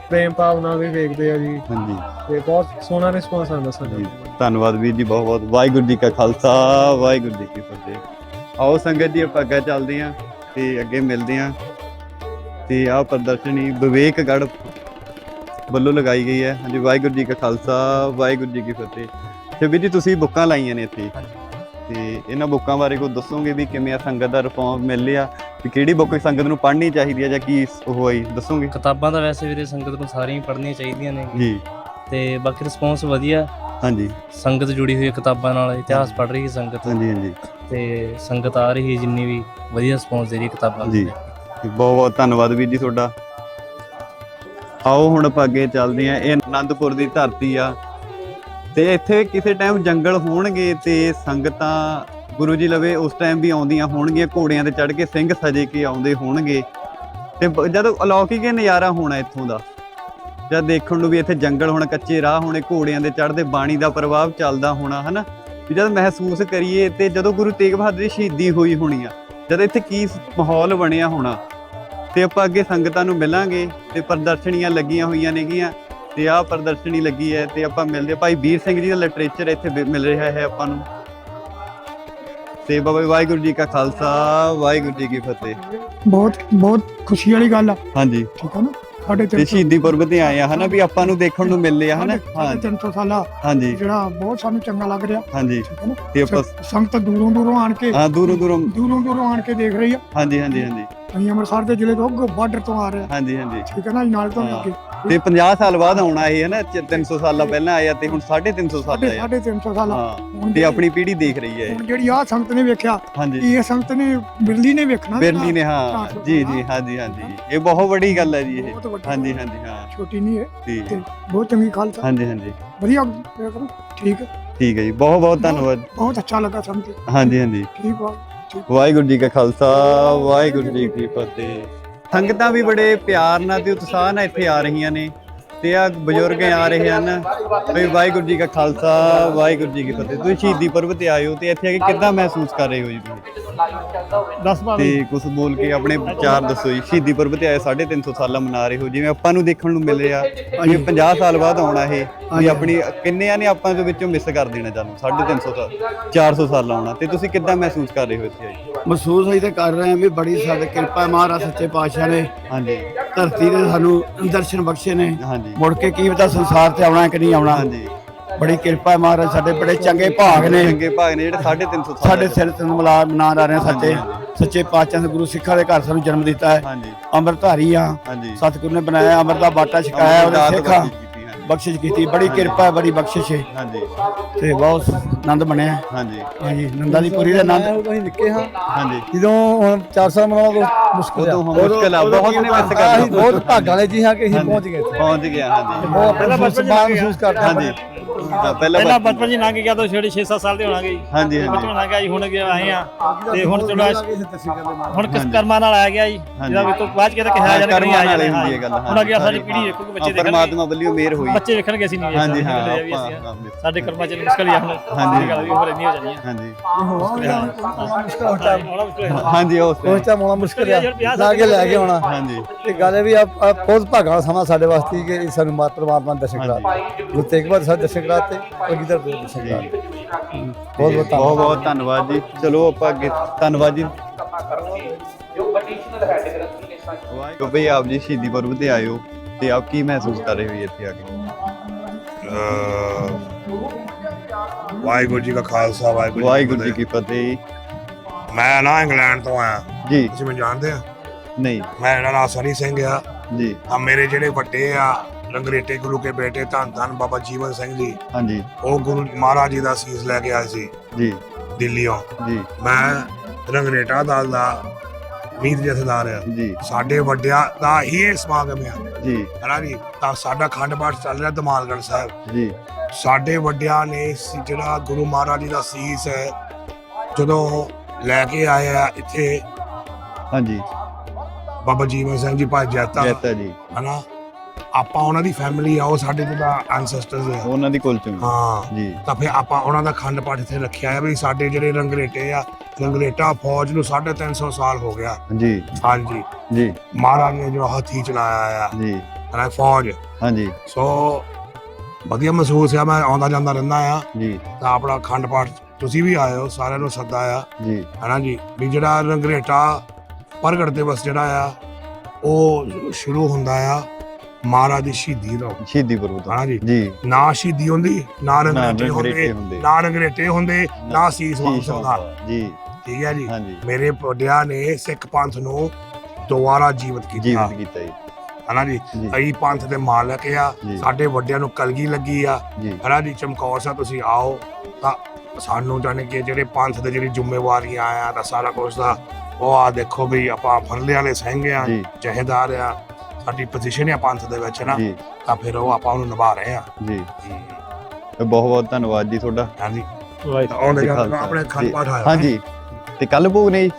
ਪ੍ਰੇਮ ਭਾਵ ਨਾਲ ਵੀ ਵੇਖਦੇ ਆ ਜੀ। ਹਾਂਜੀ। ਤੇ ਬਹੁਤ ਸੋਹਣਾ ਰਿਸਪੌਂਸ ਆਉਂਦਾ ਜੀ। ਸਾਨੂੰ ਧੰਨਵਾਦ ਵੀਰ ਜੀ ਬਹੁਤ ਬਹੁਤ। ਵਾਹਿਗੁਰੂ ਜੀ ਕਾ ਖਾਲਸਾ ਵਾਹਿਗੁਰੂ ਜੀ ਕੀ ਫਤਿਹ। ਆਓ ਸੰਗਤ ਜੀ ਆਪਾਂ ਅੱਗੇ ਚੱਲਦੇ ਆਂ ਤੇ ਅੱਗੇ ਮਿਲਦੇ ਆਂ ਤੇ ਆਹ ਪ੍ਰਦਰਸ਼ਨੀ ਵਿਵੇਕਗੜ੍ਹ ਵੱਲੋਂ ਲਗਾਈ ਗਈ ਹੈ। ਹਾਂਜੀ ਵਾਹਿਗੁਰੂ ਜੀ ਕਾ ਖਾਲਸਾ ਵਾਹਿਗੁਰੂ ਜੀ ਕੀ ਫਤਿਹ। ਤੇ ਵੀਰ ਜੀ ਤੁਸੀਂ ਬੁੱਕਾਂ ਲਾਈਆਂ ਨੇ ਇੱਥੇ। ਤੇ ਇਹਨਾਂ ਬੁੱਕਾਂ ਬਾਰੇ ਕੋਈ ਦੱਸੋਗੇ ਵੀ ਕਿਵੇਂ ਆ ਸੰਗਤ ਦਾ ਰਿਸਪੌਂਸ ਮਿਲ ਰਿਹਾ ਵੀ ਕਿਹੜੀ ਬੁੱਕ ਸੰਗਤ ਨੂੰ ਪੜ੍ਹਨੀ ਚਾਹੀਦੀ ਹੈ ਜਾਂ ਕੀ ਉਹ ਆਈ ਦੱਸੋਗੇ? ਕਿਤਾਬਾਂ ਤਾਂ ਵੈਸੇ ਵੀਰੇ ਸੰਗਤ ਨੂੰ ਸਾਰੀਆਂ ਹੀ ਪੜ੍ਹਨੀਆਂ ਚਾਹੀਦੀਆਂ ਨੇ। ਜੀ। ਤੇ ਬਾਕੀ ਰਿਸਪੌਂਸ ਵਧੀਆ। ਹਾਂਜੀ। ਸੰਗਤ ਜੁੜੀ ਹੋਈ ਹੈ ਕਿਤਾਬਾਂ ਨਾਲ ਇਤਿਹਾਸ ਪੜ੍ਹ ਰਹੀ ਹੈ ਸੰਗਤ। ਹਾਂਜੀ ਹਾਂਜੀ। ਤੇ ਸੰਗਤ ਆ ਰਹੀ ਹੈ ਜਿੰਨੀ ਵੀ ਵਧੀਆ ਰਿਸਪੌਂਸ ਦੇ ਰਹੀ ਹੈ ਕਿਤਾਬਾਂ ਜੀ। ਬਹੁਤ ਬਹੁਤ ਧੰਨਵਾਦ ਵੀਰ ਜੀ ਤੁਹਾਡਾ। ਆਓ ਹੁਣ ਆਪਾਂ ਅੱਗੇ ਚੱਲਦੇ ਆਂ ਇਹ ਆਨੰਦਪੁਰ ਦੀ ਧਰਤੀ ਆ। ਤੇ ਇੱਥੇ ਕਿਸੇ ਟਾਈਮ ਜੰਗਲ ਹੋਣਗੇ ਤੇ ਸੰਗਤਾਂ ਗੁਰੂ ਜੀ ਲਵੇ, ਉਸ ਟਾਈਮ ਵੀ ਆਉਂਦੀਆਂ ਹੋਣਗੀਆਂ, ਘੋੜਿਆਂ ਤੇ ਚੜ੍ਹ ਕੇ ਸਿੰਘ ਸਜੇ ਕੇ ਆਉਂਦੇ ਹੋਣਗੇ। ਤੇ ਜਦ ਅਲੌਕਿਕ ਹੀ ਨਜ਼ਾਰਾ ਹੋਣਾ ਇੱਥੋਂ ਦਾ, ਜਦ ਦੇਖਣ ਨੂੰ ਵੀ ਇੱਥੇ ਜੰਗਲ ਹੋਣਾ, ਕੱਚੇ ਰਾਹ ਹੋਣੇ, ਘੋੜਿਆਂ ਦੇ ਚੜ੍ਹਦੇ ਬਾਣੀ ਦਾ ਪ੍ਰਭਾਵ ਚੱਲਦਾ ਹੋਣਾ, ਹਨਾ? ਵੀ ਜਦ ਮਹਿਸੂਸ ਕਰੀਏ ਤੇ ਜਦੋਂ ਗੁਰੂ ਤੇਗ ਬਹਾਦਰ ਦੀ ਸ਼ਹੀਦੀ ਹੋਈ ਹੋਣੀ ਆ, ਜਦ ਇੱਥੇ ਕੀ ਮਾਹੌਲ ਬਣਿਆ ਹੋਣਾ ਤੇ ਆਪਾਂ ਅੱਗੇ ਸੰਗਤਾਂ ਨੂੰ ਮਿਲਾਂਗੇ ਤੇ ਪ੍ਰਦਰਸ਼ਨੀਆਂ ਲੱਗੀਆਂ ਹੋਈਆਂ ਨੇਗੀਆਂ ਤੇ ਆਹ ਪ੍ਰਦਰਸ਼ਨੀ ਲੱਗੀ ਹੈ ਤੇ ਆਪਾਂ ਮਿਲਦੇ ਭਾਈ ਵੀਰ ਸਿੰਘ ਜੀ ਦਾ ਲਿਟਰੇਚਰ ਇੱਥੇ ਮਿਲ ਰਿਹਾ ਹੈ ਆਪਾਂ ਨੂੰ। ਤੇ ਬਾਬਾ ਵਾਹਿਗੁਰੂ ਜੀ ਕਾ ਖਾਲਸਾ ਵਾਹਿਗੁਰੂ ਜੀ ਕੀ ਫਤਿਹ। ਬਹੁਤ ਬਹੁਤ ਖੁਸ਼ੀ ਵਾਲੀ ਗੱਲ ਆ। ਹਾਂਜੀ। ਠੀਕ ਹੈ ਨਾ? ਸਾਡੇ ਤੇ ਸ਼ਹੀਦੀ ਪੁਰਬ ਤੇ ਆਏ ਆ ਹਨਾ ਵੀ ਆਪਾਂ ਨੂੰ ਦੇਖਣ ਨੂੰ ਮਿਲ ਰਿਹਾ ਹਨਾ? ਹਾਂ ਹਾਂ 300 ਸਾਲਾ ਹਾਂਜੀ। ਜਿਹੜਾ ਬਹੁਤ ਸਾਨੂੰ ਚੰਗਾ ਲੱਗ ਰਿਹਾ। ਹਾਂਜੀ। ਤੇ ਆਪਾਂ ਸੰਗਤ ਦੂਰੋਂ ਦੂਰੋਂ ਆਣ ਕੇ ਹਾਂ ਦੂਰੋਂ ਦੂਰੋਂ ਦੂਰੋਂ ਦੂਰੋਂ ਆਣ ਕੇ ਦੇਖ ਰਹੀ ਆ। ਹਾਂਜੀ ਹਾਂਜੀ ਹਾਂਜੀ। ਅਸੀਂ ਅੰਮ੍ਰਿਤਸਰ ਦੇ ਜ਼ਿਲ੍ਹੇ ਤੋਂ ਬਾਰਡਰ ਤੋਂ ਆ ਰਹੇ ਆ ਹਾਂਜੀ ਹਾਂਜੀ। ਠੀਕ ਹੈ ਨਾ ਜੀ, ਨਾਲ ਤੋਂ ਹਾਂ। ਅੱਗੇ। ਤੇ 50 ਸਾਲ ਬਾਅਦ ਆਉਣਾ ਇਹ ਹੈ ਨਾ 300 ਸਾਲਾਂ ਪਹਿਲਾਂ ਆਇਆ ਤੇ ਹੁਣ 350 ਸਾਲ ਆਇਆ। ਸਾਢੇ 300 ਸਾਲਾ। ਹਾਂ ਹੁਣ ਤੇ ਆਪਣੀ ਪੀੜ੍ਹੀ ਦੇਖ ਰਹੀ ਹੈ ਇਹ। ਹੁਣ ਜਿਹੜੀ ਆ ਸੰਗਤ ਨੇ ਵੇਖਿਆ ਹਾਂਜੀ। ਇਹ ਸੰਗਤ ਨੇ ਬਿਰਲੀ ਨੇ ਵੇਖਣਾ ਬਿਰਲੀ ਨੇ ਹਾਂ। ਹਾਂ, ਜੀ ਜੀ ਹਾਂਜੀ ਹਾਂਜੀ। ਇਹ ਬਹੁਤ ਵੱਡੀ ਗੱਲ ਹੈ ਜੀ ਇਹ। ਬਹੁਤ ਵੱਡੀ ਹਾਂਜੀ ਹਾਂਜੀ ਹਾਂ। ਛੋਟੀ ਨਹੀਂ ਹੈ ਜੀ। ਤੇ ਬਹੁਤ ਚੰਗੀ ਖਾਲਸਾ ਹਾਂਜੀ ਹਾਂਜੀ। ਵਧੀਆ ਇਹ ਕਰੋ, ਠੀਕ ਹੈ। ਠੀਕ ਹੈ ਜੀ। ਬਹੁਤ ਬਹੁਤ ਧੰਨਵਾਦ। ਬਹੁਤ ਅੱਛਾ ਲੱਗਾ ਸੰਗਤ। ਹਾਂਜੀ ਹਾਂਜੀ। ਠੀਕ ਆ। ਵਾਹਿਗੁਰੂ ਜੀ ਕਾ ਖਾਲਸਾ, ਵਾਹਿਗੁਰੂ ਜੀ ਕੀ ਫਤਿਹ। ਸੰਗਤਾਂ ਵੀ ਬੜੇ ਪਿਆਰ ਨਾਲ ਤੇ ਉਤਸ਼ਾਹ ਨਾਲ ਇੱਥੇ ਆ ਰਹੀਆਂ ਨੇ। ਤੇ ਆ ਬਜ਼ੁਰਗ ਆ ਰਹੇ ਹਨ। ਵੀ ਵਾਹਿਗੁਰੂ ਜੀ ਕਾ ਖਾਲਸਾ ਵਾਹਿਗੁਰੂ ਜੀ ਕੀ ਫਤਿਹ। ਤੁਸੀਂ ਸ਼ਹੀਦੀ ਪੁਰਬ ਤੇ ਆਏ ਹੋ ਤੇ ਇੱਥੇ ਆ ਕੇ ਕਿੱਦਾਂ ਮਹਿਸੂਸ ਕਰ ਰਹੇ ਹੋ ਜੀ ਤੁਸੀਂ? ਤੇ ਕੁਝ ਬੋਲ ਕੇ ਆਪਣੇ ਵਿਚਾਰ ਦੱਸੋ ਜੀ। ਸ਼ਹੀਦੀ ਪੁਰਬ ਤੇ ਆਏ 350 ਸਾਲਾਂ ਮਨਾ ਰਹੇ ਹੋ। ਜਿਵੇਂ ਆਪਾਂ ਨੂੰ ਦੇਖਣ ਨੂੰ ਮਿਲ ਰਿਹਾ ਜਿਵੇਂ 50 ਸਾਲ ਬਾਅਦ ਆਉਣਾ ਇਹ ਵੀ ਆਪਣੀ ਕਿੰਨਿਆਂ ਨੇ ਆਪਾਂ ਦੇ ਵਿੱਚੋਂ ਮਿਸ ਕਰ ਦੇਣਾ ਜਾਨੂੰ 350 ਸਾਲ 400 ਸਾਲ ਆਉਣਾ। ਤੇ ਤੁਸੀਂ ਕਿੱਦਾਂ ਮਹਿਸੂਸ ਕਰ ਰਹੇ ਹੋ ਇੱਥੇ ਆਏ? ਮਹਿਸੂਸ ਅਸੀਂ ਤੇ ਕਰ ਰਹੇ ਹਾਂ ਵੀ ਬੜੀ ਸਾਡੇ ਕਿਰਪਾ ਮਹਾਰਾਜ ਸੱਚੇ ਪਾਤਸ਼ਾਹ ਨੇ ਹਾਂਜੀ। ਧਰਤੀ ਦੇ ਸਾਨੂੰ ਦਰਸ਼ਨ ਬਖਸ਼ੇ ਨੇ। ਹਾਂਜੀ। ਮੁੜ ਕੇ ਕੀ ਪਤਾ ਸੰਸਾਰ ਤੇ ਆਉਣਾ ਕਿ ਨਹੀਂ ਆਉਣਾ। ਹਾਂਜੀ ਬੜੀ ਕਿਰਪਾ ਹੈ ਮਹਾਰਾਜ ਸਾਡੇ ਬੜੇ ਚੰਗੇ ਭਾਗ ਨੇ। ਚੰਗੇ ਭਾਗ ਨੇ ਜਿਹੜੇ 350 ਸਾਲ ਸਾਡੇ ਸਿਰ ਤੇ ਮਲਾ ਮਨਾ ਰਹੇ ਸੱਚੇ ਸੱਚੇ ਪਾਤਸ਼ਾਹ ਗੁਰੂ ਸਿੱਖਾਂ ਦੇ ਘਰ ਸਾਨੂੰ ਜਨਮ ਦਿੱਤਾ ਹੈ। ਹਾਂਜੀ। ਅੰਮ੍ਰਿਤਧਾਰੀ ਆ। ਸਤਿਗੁਰੂ ਨੇ ਬਣਾਇਆ ਅੰਮ੍ਰਿਤ ਦਾ ਬਾਟਾ ਛਕਾਇਆ ਉਹਦੇ ਸਿੱਖਾਂ। ਬਖਸ਼ਿਸ਼ ਕੀਤੀ, ਬੜੀ ਕਿਰਪਾ ਹੈ ਬੜੀ ਬਖਸ਼ਿਸ਼। ਹੈ ਹਾਂਜੀ। ਤੇ ਬਹੁਤ ਆਨੰਦ ਬਣਿਆ। ਹਾਂਜੀ। ਹਾਂਜੀ ਨੰਦਾ ਦੀ ਪੁਰੀ ਦਾ ਆਨੰਦ। ਅਸੀਂ ਨਿੱਕੇ ਹਾਂ। ਹਾਂਜੀ। ਜਦੋਂ ਹੁਣ 4 ਸਾਲ ਮਨਾਉਣਾ ਮੁਸ਼ਕਲ ਉਦੋਂ ਹੁਣ ਮੁਸ਼ਕਲ ਆ ਬਹੁਤ ਨੇ ਮਿਸ ਕਰ ਅਸੀਂ ਬਹੁਤ ਭਾਗਾਂ ਵਾਲੇ ਜੀ ਹਾਂ ਕਿ ਅਸੀਂ ਪਹੁੰਚ ਗਏ। ਪਹੁੰਚ ਗਿਆ ਹਾਂਜੀ। ਬਹੁਤ ਆਪਣਾ ਸਨਮਾਨ ਮਹਿਸੂਸ ਕਰਦੇ ਹਾਂ। ਹਾਂਜੀ। ਤਾਂ ਪਹਿਲਾਂ ਪਹਿਲਾਂ ਬਚਪਨ ਜੀ ਲੰਘ ਗਿਆ ਤਾਂ ਛੇੜੇ 6-7 ਸਾਲ ਦੇ ਹੋਣਾਗੇ ਜੀ ਹਾਂਜੀ ਹਾਂਜੀ। ਬਚਪਨ ਲੰਘ ਗਿਆ ਜੀ ਹੁਣ ਗਿਆ ਆਏ ਆ ਤੇ ਹੁਣ ਚਲੋ ਹੁਣ ਕਿਸ। ਕਰਮਾਂ ਨਾਲ ਆ ਗਿਆ ਜੀ। ਜਿਹਦਾ ਵੀ ਤੋਂ ਬਾਅਦ ਕਿਹਾ ਜਾਣਾ ਕਰਮਾਂ ਆ ਨਾਲ ਹੀ ਹੁੰਦੀ ਹੈ ਗੱਲ ਹੁਣ ਅੱਗੇ ਸਾਡੀ ਪੀੜ੍ਹੀ ਦੇਖੋਗੇ ਬੱਚੇ ਦੇਖਣਗੇ। ਪਰਮਾਤਮਾ ਵੱਲੋਂ ਮਿਹਰ ਹੋਈ। ਬੱਚੇ ਵੇਖਣਗੇ ਅਸੀਂ ਨਹੀਂ ਹਾਂਜੀ ਹਾਂ ਆਪਾਂ ਸਾਡੇ ਕਰਮਾਂ ਚ ਮੁਸ਼ਕਲ ਹੀ ਆ ਹੁਣ। ਹਾਂਜੀ। ਇਹ ਗੱਲ ਵੀ ਉਮਰ ਇੰਨੀ ਹੋ ਜਾਣੀ ਆ। ਹਾਂਜੀ। ਮੁਸ਼ਕਲ ਹੋ ਟਾਈਮ ਹੁਣ ਮੁਸ਼ਕਲ ਹੈ ਹਾਂਜੀ ਉਸ ਉਸ ਟਾਈਮ ਆਉਣਾ ਮੁਸ਼ਕਲ ਆ ਲਾ ਕੇ ਲੈ ਕੇ ਆਉਣਾ। ਹਾਂਜੀ। ਤੇ ਗੱਲ ਇਹ ਵੀ ਆ ਆ ਬਹੁਤ ਭਾਗਾਂ ਦਾ ਸਮਾਂ ਸਾਡੇ ਵਾਸਤੇ ਕਿ ਸਾਨੂੰ ਮਾਤ ਪਰਮਾਤਮਾ ਨੇ ਦਰਸ਼ਨ ਕਰਾ ਗੁਰੂ ਤੇਗ ਬਹਾਦਰ ਸਾਹਿਬ ਦਰਸ਼ਨ ਕਰਾਤੇ ਔਰ ਗਿਦਰ ਦੇ ਦਰਸ਼ਨ ਕਰਾਤੇ ਬਹੁਤ ਬਹੁਤ ਬਹੁਤ ਬਹੁਤ ਧੰਨਵਾਦ ਜੀ। ਚਲੋ ਆਪਾਂ ਅੱਗੇ ਧੰਨਵਾਦ ਜੀ। ਵਾਹਿਗੁਰੂ ਭਈ ਆਪ ਜੀ ਸ਼ਹੀਦੀ ਪੁਰਬ ਤੇ ਹੋ ਤੇ ਆਪ ਕੀ ਮਹਿਸੂਸ ਕਰ ਰਹੇ ਹੋ ਜੀ ਇੱਥੇ ਆ ਕੇ? ਵਾਹਿਗੁਰੂ ਜੀ ਕਾ ਖਾਲਸਾ ਵਾਹਿਗੁਰੂ ਵਾਹਿਗੁਰੂ ਜੀ ਕੀ ਫਤਿਹ ਫਤਿਹ। ਮੈਂ ਨਾ ਇੰਗਲੈਂਡ ਤੋਂ ਆਇਆ। ਜੀ। ਤੁਸੀਂ ਮੈਨੂੰ ਜਾਣਦੇ ਆ? ਨਹੀਂ। ਮੈਂ ਜਿਹੜਾ ਨਾਂ ਸਨੀ ਸਿੰਘ ਆ। ਜੀ। ਆ ਮੇਰੇ ਜਿਹੜੇ ਵੱਡੇ ਆ ਰੰਗਰੇਟੇ ਗੁਰੂ ਕੇ ਬੇਟੇ ਧੰਨ ਧੰਨ ਬਾਬਾ ਜੀਵਨ ਸਿੰਘ ਜੀ। ਹਾਂਜੀ। ਉਹ ਗੁਰੂ ਮਹਾਰਾਜ ਜੀ ਦਾ ਸੀਸ ਲੈ ਕੇ ਆਏ ਸੀ ਜੀ। ਦਿੱਲੀੋਂ ਜੀ। ਮੈਂ ਰੰਗਰੇਟਾ ਦਲ ਦਾ ਮੀਤ ਜਥੇਦਾਰ ਆ। ਜੀ। ਸਾਡੇ ਵੱਡਿਆਂ ਦਾ ਹੀ ਇਹ ਸਮਾਗਮ ਆ। ਜੀ। ਹਨਾ ਜੀ? ਤਾਂ ਸਾਡਾ ਖੰਡ ਪਾਠ ਚੱਲ ਰਿਹਾ ਦਮਾਲਗੜ੍ਹ ਸਾਹਿਬ। ਜੀ। ਸਾਡੇ ਵੱਡਿਆਂ ਨੇ ਸੀ- ਜਿਹੜਾ ਗੁਰੂ ਮਹਾਰਾਜ ਜੀ ਦਾ ਸੀਸ ਹੈ ਜਦੋਂ ਲੈ ਕੇ ਆਏ ਆ ਇੱਥੇ ਹਾਂਜੀ। ਬਾਬਾ ਜੀਵਨ ਸਿੰਘ ਜੀ ਭਾਈ ਜੈਤਾ। ਜੈਤਾ ਜੀ। ਹਨਾ? ਆਪਾਂ ਉਹਨਾਂ ਦੀ ਫੈਮਿਲੀ ਆ ਉਹ ਸਾਡੇ ਜਿਹਦਾ ਐਂਸੈਸਟਰਸ ਆ। ਉਹਨਾਂ ਦੀ ਕੁਲ ਚੁੰਗੀ ਹਾਂ। ਜੀ। ਤਾਂ ਫਿਰ ਆਪਾਂ ਉਹਨਾਂ ਦਾ ਖੰਡ ਪਾਠ ਇੱਥੇ ਰੱਖਿਆ ਹੈ ਵੀ ਸਾਡੇ ਜਿਹੜੇ ਰੰਗਰੇਟੇ ਆ ਰੰਗਰੇਟਾ ਫੌਜ ਨੂੰ 350 ਸਾਲ ਹੋ ਗਿਆ। ਜੀ। ਹਾਂਜੀ। ਜੀ। ਮਹਾਰਾਜ ਨੇ ਜੋ ਹੱਥੀ ਚਲਾਇਆ ਆ। ਜੀ। ਹਨਾ ਫੌਜ। ਹਾਂਜੀ। ਸੋ ਵਧੀਆ ਮਹਿਸੂਸ ਆ ਮੈਂ ਆਉਂਦਾ ਜਾਂਦਾ ਰਹਿੰਦਾ ਆ। ਜੀ। ਤਾਂ ਆਪਣਾ ਖੰਡ ਪਾਠ ਤੁਸੀਂ ਵੀ ਆਇਓ ਸਾਰਿਆਂ ਨੂੰ ਸੱਦਾ ਆ। ਜੀ। ਹਨਾ ਜੀ ਵੀ ਜਿਹੜਾ ਰੰਗਰੇਟਾ ਪ੍ਰਗਟ ਦਿਵਸ ਜਿਹੜਾ ਆ ਉਹ ਸ਼ੁਰੂ ਹੁੰਦਾ ਆ। ਮਹਾਰਾਜ ਦੀ ਸ਼ਹੀਦੀ ਦਾ ਸ਼ਹੀਦੀ ਗੁਰੂ ਤੋਂ। ਹਨਾ ਜੀ। ਨਾ ਸ਼ਹੀਦੀ ਹੁੰਦੀ ਨਾ ਰੰਗਰੇਟੇ ਹੁੰਦੇ। ਨਾ ਰੰਗਰੇਟੇ ਹੁੰਦੇ ਨਾ ਸੀਸ ਵਾਪਸ ਹੁੰਦਾ ਜੀ। ਠੀਕ ਹੈ ਜੀ। ਹਾਂਜੀ। ਮੇਰੇ ਵੱਡਿਆਂ ਨੇ ਸਿੱਖ ਪੰਥ ਨੂੰ ਦੁਬਾਰਾ ਜੀਵਤ ਕੀਤਾ। ਜੀਵਤ ਕੀਤਾ ਜੀ। ਹਨਾ ਜੀ? ਅਈ ਪੰਥ ਦੇ ਮਾਲਕ ਆ। ਸਾਡੇ ਵੱਡਿਆਂ ਨੂੰ ਕਲਗੀ ਲੱਗੀ ਆ। ਹਨਾ ਜੀ? ਚਮਕੌਰ ਸਾਹਿਬ ਤੁਸੀਂ ਆਓ। ਤਾਂ ਸਾਨੂੰ ਜਾਣੇ ਕਿ ਜਿਹੜੇ ਪੰਥ ਦੇ ਜਿਹੜੀ ਜ਼ਿੰਮੇਵਾਰੀਆਂ ਆ ਤਾਂ ਸਾਰਾ ਕੁਝ ਦਾ ਉਹ ਆ ਦੇਖੋ ਵੀ ਆਪਾਂ ਫਰਲੇ ਵਾਲੇ ਸਿੰਘ ਆ ਜਹੇਦਾਰ ਆ। ਸਾਡੀ ਪੋਜੀਸ਼ਨ ਆ ਪੰਥ ਦੇ ਵਿੱਚ ਨਾ ਜੀ। ਤਾਂ ਫਿਰ ਉਹ ਆਪਾਂ ਉਹਨੂੰ ਨਿਭਾ ਰਹੇ ਆ। ਜੀ। ਬਹੁਤ ਬਹੁਤ ਧੰਨਵਾਦ ਜੀ ਤੁਹਾਡਾ। ਹਾਂਜੀ। ਆਉਂਦੇ ਜਾਂਦੇ ਆਪਣੇ ਖੰਡ। ਪਾਠ ਆਇਆ। ਹਾਂਜੀ। ਤੇ ਕੱਲ ਭੋਗ ਨੇ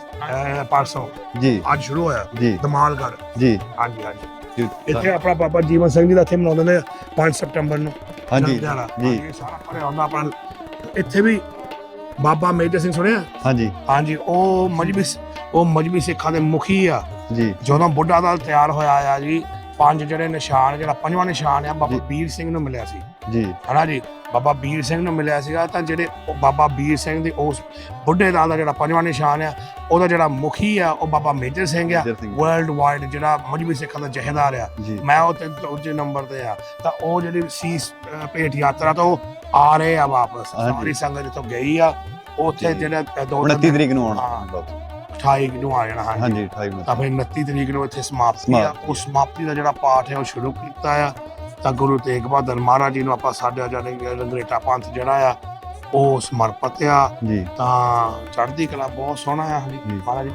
ਪਰਸੋਂ। ਜੀ। ਅੱਜ ਸ਼ੁਰੂ ਹੋਇਆ। ਜੀ। ਦਮਾਲਗੜ੍ਹ ਜੀ। ਹਾਂਜੀ ਹਾਂਜੀ। ਜੀ, ਇੱਥੇ ਆਪਣਾ ਬਾਬਾ ਜੀਵਨ ਸਿੰਘ ਜੀ ਦਾ ਇੱਥੇ ਮਨਾਉਂਦੇ ਨੇ 5 ਸਤੰਬਰ ਨੂੰ। ਹਾਂਜੀ। ਜੀ। ਸਾਰਾ ਭਰਿਆ ਹੁੰਦਾ ਆਪਣਾ। ਇੱਥੇ ਵੀ ਬਾਬਾ ਮੇਜਰ ਸਿੰਘ ਸੁਣਿਆ? ਹਾਂਜੀ। ਹਾਂਜੀ ਉਹ ਮਜਬੀ ਉਹ ਮਜਬੀ ਸਿੱਖਾਂ ਦੇ ਮੁਖੀ ਆ। ਜੀ। ਜਦੋਂ ਬੁੱਢਾ ਦਲ ਤਿਆਰ ਹੋਇਆ ਆ ਜੀ ਪੰਜ ਜਿਹੜੇ ਨਿਸ਼ਾਨ ਜਿਹੜਾ ਪੰਜਵਾਂ ਨਿਸ਼ਾਨ ਆ ਬਾਬਾ। ਵੀਰ ਸਿੰਘ ਨੂੰ ਮਿਲਿਆ ਸੀ। ਜੀ। ਹਨਾ ਜੀ? ਬਾਬਾ ਵੀਰ ਸਿੰਘ ਨੂੰ ਮਿਲਿਆ ਸੀਗਾ ਤਾਂ ਜਿਹੜੇ ਉਹ ਬਾਬਾ ਵੀਰ ਸਿੰਘ ਦੇ ਉਸ ਬੁੱਢੇ ਦਲ ਦਾ ਜਿਹੜਾ ਪੰਜਵਾਂ ਨਿਸ਼ਾਨ ਆ ਉਹਦਾ ਜਿਹੜਾ ਮੁਖੀ ਆ ਉਹ ਬਾਬਾ ਮੇਜਰ ਸਿੰਘ ਆ। ਵਰਲਡ ਵਾਈਡ ਜਿਹੜਾ ਮਜਬੀ ਸਿੱਖਾਂ ਦਾ ਜਹੇਦਾਰ ਆ। ਮੈਂ ਉਹ ਤੇ ਦੂਜੇ ਨੰਬਰ ਤੇ ਆ। ਤਾਂ ਉਹ ਜਿਹੜੀ ਸੀਸ ਭੇਟ ਯਾਤਰਾ ਤੋਂ ਆ ਰਹੇ ਆ ਵਾਪਸ। ਸਾਰੀ ਸੰਗਤ ਜਿੱਥੋਂ ਗਈ ਆ ਉੱਥੇ। ਜਿਹੜਾ ਅਹ, ਦੋ 29 ਤਰੀਕ ਨੂੰ ਆਉਣਾ। 28 ਨੂੰ ਆ ਜਾਣਾ ਹਾਂਜੀ। ਹਾਂਜੀ 28 ਨੂੰ। ਤਾਂ ਫਿਰ 29 ਤਰੀਕ ਨੂੰ ਇੱਥੇ ਸਮਾਪਤੀ ਆ। ਸਮਾਪਤੀ। ਉਸ ਸਮਾਪਤੀ ਦਾ ਜਿਹੜਾ ਪਾਠ ਹੈ ਉਹ ਸ਼ੁਰੂ ਕੀਤਾ ਆ। ਤਾਂ ਗੁਰੂ ਤੇਗ ਬਹਾਦਰ ਮਹਾਰਾਜ ਜੀ ਨੂੰ ਆਪਾਂ ਸਾਡੇ ਜਾਣੇ ਰੰਗਰੇਟਾ ਪੰਥ ਜਿਹੜਾ ਆ ਉਹ ਸਮਰਪਿਤ ਆ। ਜੀ। ਤਾਂ ਚੜ੍ਹਦੀ ਕਲਾ ਬਹੁਤ ਸੋਹਣਾ ਆ ਹਾਂਜੀ ਜੀ। ਮਹਾਰਾਜ। ਜੀ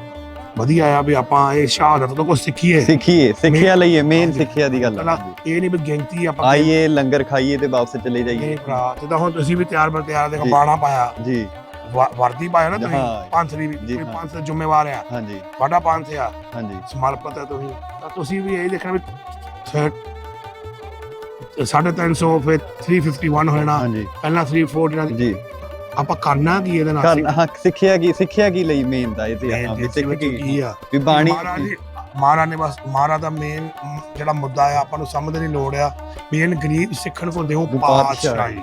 ਵਧੀਆ ਆ ਵੀ ਆਪਾਂ ਇਹ ਸ਼ਹਾਦਤ ਤੋਂ ਕੁਝ ਸਿੱਖੀਏ। ਸਿੱਖੀਏ ਸਿੱਖਿਆ ਲਈਏ ਮੇਨ ਹਾਂਜੀ। ਸਿੱਖਿਆ ਦੀ ਗੱਲ ਪਹਿਲਾਂ ਹੈ ਇਹ ਨਹੀਂ ਵੀ ਗਿਣਤੀ ਆਪਾਂ ਆਈਏ ਲੰਗਰ ਖਾਈਏ ਤੇ ਵਾਪਸ ਚਲੇ ਜਾਈਏ। ਨਹੀਂ ਭਰਾ ਜਿੱਦਾਂ ਹੁਣ ਤੁਸੀਂ ਵੀ ਤਿਆਰ ਬਰ ਤਿਆਰ ਦੇ ਜੀ। ਬਾਣਾ ਪਾਇਆ। ਜੀ। ਵ- ਵਰਦੀ ਪਾਇਆ ਨਾ ਤੁਸੀਂ? ਹਾਂ। ਪੰਥ ਦੀ ਵੀ ਜੀ, ਕੋਈ ਹਾਂ। ਪੰਥ ਦਾ ਜ਼ਿੰਮੇਵਾਰ ਆ। ਹਾਂਜੀ। ਤੁਹਾਡਾ ਪੰਥ ਆ। ਹਾਂਜੀ। ਸਮਰਪਿਤ ਹੈ ਤੁਸੀਂ। ਤਾਂ ਤੁਸੀਂ ਵੀ ਇਹ ਦੇਖਣਾ ਵੀ ਥ- ਸਾਢੇ ਤਿੰਨ ਸੌ ਫਿਰ 351 ਹੋਣਾ ਹਾਂਜੀ। ਪਹਿਲਾਂ 34 ਇਹਨਾਂ ਦੀ ਜੀ। ਆਪਾਂ ਕਰਨਾ ਕੀ ਇਹਦੇ ਨਾਲ? ਕਰਨ ਹਾਂ ਸਿੱਖਿਆ ਕੀ ਸਿੱਖਿਆ ਕੀ ਲਈ ਮੇਨ ਦਾ ਇਹ ਤੇ ਹਾਂ ਵੀ ਸਿੱਖ ਕੀ ਕੀ ਆ? ਵੀ ਬਾਣੀ ਮਹਾਰਾਜ ਮਹਾਰਾਜ ਨੇ ਬਸ ਮਹਾਰਾਜ ਦਾ ਮੇਨ ਜਿਹੜਾ ਮੁੱਦਾ ਆ ਆਪਾਂ ਨੂੰ ਸਮਝਣ ਦੀ ਲੋੜ ਆ। ਵੀ ਇਹਨ ਗਰੀਬ ਸਿੱਖਣ ਕੋ ਵੀ ਪਾਤਸ਼ਾਹੀ। ਪਾਤਸ਼ਾਹੀ।